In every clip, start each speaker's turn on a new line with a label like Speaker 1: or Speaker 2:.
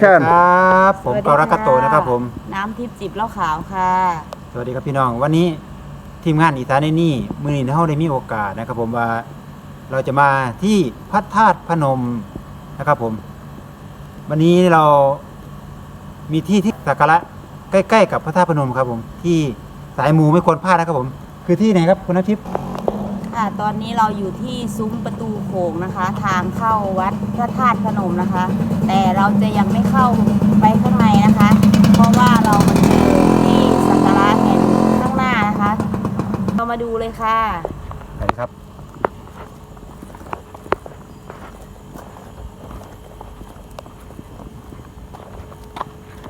Speaker 1: เชิญ
Speaker 2: ครับผม
Speaker 3: สวัสดี
Speaker 2: กอรักกะโตนะครับผม
Speaker 3: น้ำทิพย์จิบเหล้าขาวค่ะ
Speaker 2: สวัสดีครับพี่น้อง วันนี้ทีมงานอีสานในนี่มือนี้เราได้มีโอกาสนะครับ ผมว่าเราจะมาที่พระธาตุพนมนะครับ ผม วันนี้เรามีที่ที่สักการะใกล้ ๆ กับพระธาตุพนมครับ ผม ที่สายมูไม่ควรพลาดนะครับ ผม คือที่ไหนครับคุณอาทิตย์
Speaker 3: ค่ะ ตอนนี้เราอยู่ที่ซุ้มประตูโขงนะคะ ทางเข้าวัดพระธาตุพนมนะคะ แต่เราจะยังไม่เข้าไปข้างในนะคะ เพราะว่าเรามาเจอที่สักการะแห่งข้างหน้านะคะ เรามาดูเลยค่ะ
Speaker 2: ไปครับ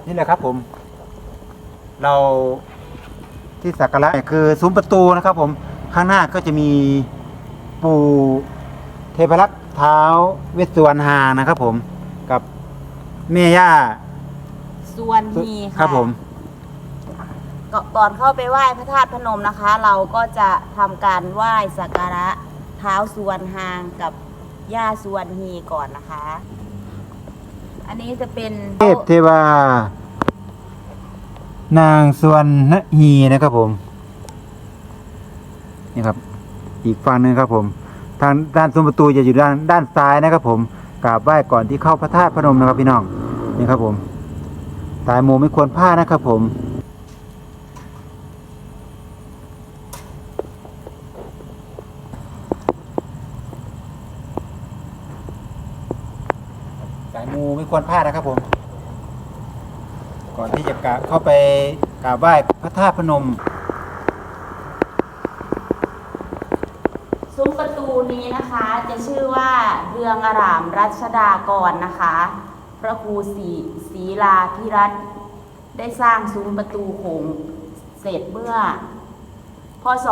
Speaker 2: นี่แหละครับผม เราที่สักการะเนี่ยคือซุ้มประตูนะครับผม ข้างหน้าก็จะมีปู่เทพรักษ์เท้าเวสสุวรรณหางนะครับผมกับแม่ย่า
Speaker 3: ส่วนมีค่ะ
Speaker 2: ครับผม
Speaker 3: ก็ก่อนเข้าไปไหว้พระธาตุพนมนะคะ เราก็จะทำการไหว้สักการะเท้าสุวรรณหางกับย่าสุวรรณฮีก่อนนะคะ อันนี้จะเป็น
Speaker 2: เทพเทวานางสวรรณฮีนะครับผม นี่ครับ อีกฝั่งหนึ่งครับผม ทางด้านซุ้มประตูจะอยู่ด้านด้านซ้ายนะครับ ผมกราบไหว้ก่อนที่เข้าพระธาตุพนมนะครับพี่น้องนี่ครับผมสายโมไม่ควรพลาดนะครับผมสายมูไม่ควรพลาดนะครับผม ก่อนที่จะกราบเข้าไปกราบไหว้พระธาตุพนม
Speaker 3: ซุ้มประตู นี้นะคะจะชื่อว่าเรืองอารามรัชดากรนะคะ พระครูศรีศรีลาพิรัตได้สร้างซุ้มประตูโขงเสร็จเมื่อ พศ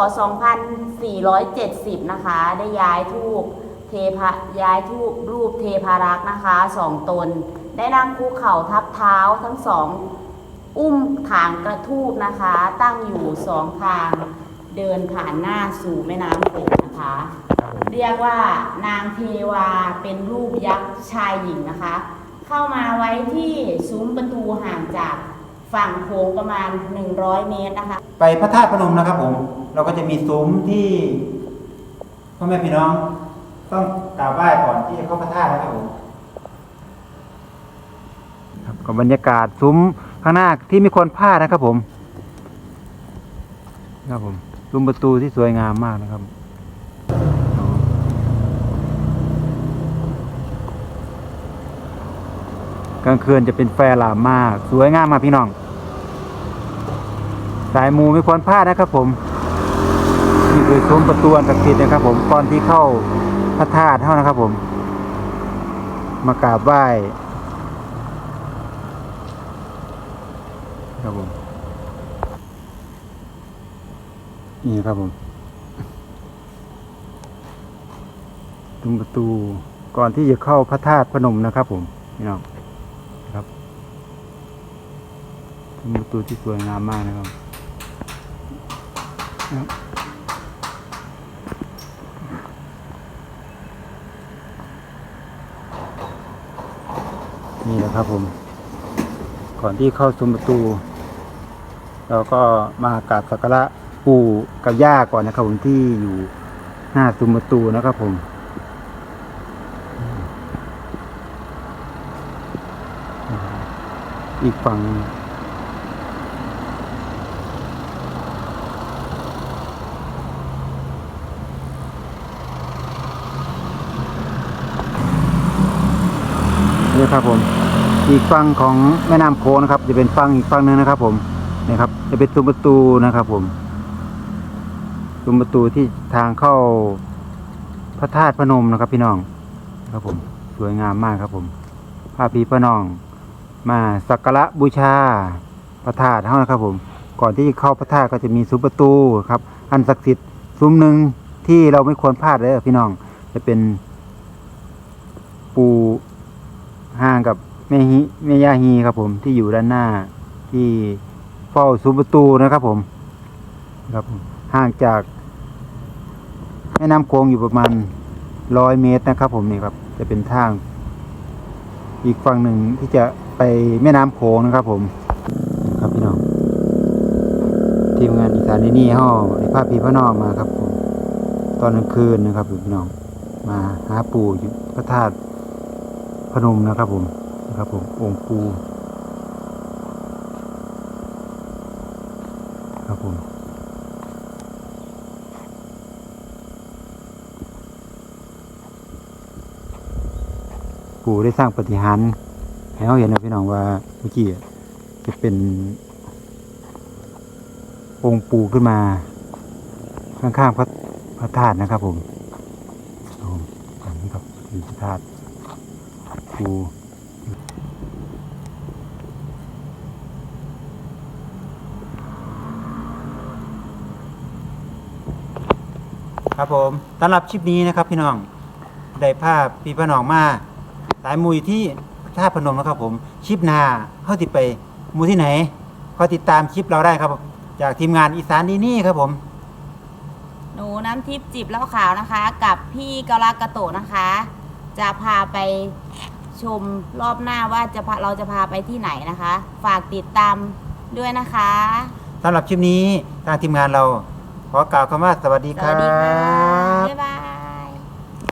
Speaker 3: 2470 นะคะ ได้ย้ายทูปเทพะย้ายทูปรูปเทพารักษ์นะคะสองตน ได้นั่งคุกเข่าทับเท้าทั้งสองอุ้มถางกระทูบนะคะ ตั้งอยู่สองทางเดินผ่านหน้าสู่แม่น้ำโขงนะคะ เรียกว่านางเทวาเป็นรูปยักษ์ชายหญิงนะคะ เข้ามาไว้ที่ซุ้มประตูห่างจากฝั่งโขงประมาณ 100 เมตรนะคะ
Speaker 2: ไปพระธาตุพนมนะครับผม เราก็จะมีซุ้มที่พ่อแม่พี่น้องต้องกราบไหว้ก่อนที่จะเข้าพระธาตุนะครับผมครับกับบรรยากาศซุ้มข้างหน้าที่ไม่ควรพลาดนะครับผม ครับผมซุ้มประตูที่สวยงามมากนะครับอ๋อ กลางคืนจะเป็นแฟร์ลามาก สวยงามมากพี่น้อง สายมูไม่ควรพลาดนะครับผมนี่คือซุ้มประตูอันศักดิ์สิทธิ์นะครับ ผมก่อนที่เข้าพระธาตุเท่านะครับผม มากราบไหว้ครับผมนี่ครับผมซุ้มประตูก่อนที่จะเข้าพระธาตุพนมนะครับผมพี่น้องครับ มประตูที่สวยงามมากนะครับนี่แหละครับผม ก่อนที่เข้าซุ้มประตู เราก็มากราบสักการะปู่กับย่าก่อนนะครับผมที่อยู่หน้าซุ้มประตูนะครับผมอีกฝั่งห นี่ครับผม อีกฝั่งของแม่น้ำโขงนะครับ จะเป็นฝั่งอีกฝั่งหนึงนะครับ ผมนี่ครับ จะเป็นซุ้มประตูนะครับ ผมซุ้มประตูที่ทางเข้าพระธาตุพนมนะครับ พี่น้องครับผม สวยงามมากครับ ผมพาพี่พระน้อง มาสักการะบูชาพระธาตุเท่านะครับ ผม ก่อนที่เข้าพระธาตุก็จะมีซุ้มประตูครับ อันศักดิ์สิทธิ์ซุ้มหนึ่งที่เราไม่ควรพลาดเลยพี่น้อง จะเป็นปู ห่างกับแม่ฮิแม่ย่าฮีครับผมที่อยู่ด้านหน้าที่เฝ้าซุ้มประตูนะครับผมครับห่างจากแม่น้ำโขงอยู่ประมาณร้อยเมตรนะครับ ผมนี่ครับ จะเป็นทาง อีกฝั่งหนึ่งที่จะไปแม่น้ำโขงนะครับ ผมครับพี่น้องทีมงานอีสานนี่นี่ห่อได้พาพี่พ่อนอมาครับผมตอนกลางคืนนะครับพี่น้อง มาหาปู่อยู่พระธาตุ พนมนะครับผมนะครับผมองค์ปูครับผมปู่ได้สร้างปฏิหารให้เราเห็นนะพี่น้องว่าเมื่อกี้จะเป็นองค์ปู่ขึ้นมา ข้างๆพระพระธาตุนะครับผมครับผมอันนี้ครับคือพระธาตุ ปู่ครับผมสำหรับคลิปนี้นะครับพี่น้อง ได้ภาพพี่พี่น้องมาสายมูอยู่ที่ท่าตุพนมนะครับผม คลิปหนาเขาติดไปมูที่ไหน ก็ติดตามคลิปเราได้ครับ จากทีมงานอีสานดีนี่ครับผม
Speaker 3: หนูน้ำทิพย์จิบเหล้าขาวนะคะ กับพี่กาลากะโตะนะคะ จะพาไป ชมรอบหน้าว่าจะพาเราจะพาไปที่ไหนนะคะ ฝากติดตามด้วยนะคะ
Speaker 2: สำหรับคลิปนี้ทางทีมงานเรา ขอกล่าวคำว่าสวัสดี
Speaker 3: ส
Speaker 2: ครั
Speaker 3: วัสดีค่ะ
Speaker 2: บ
Speaker 3: บ๊ายบาย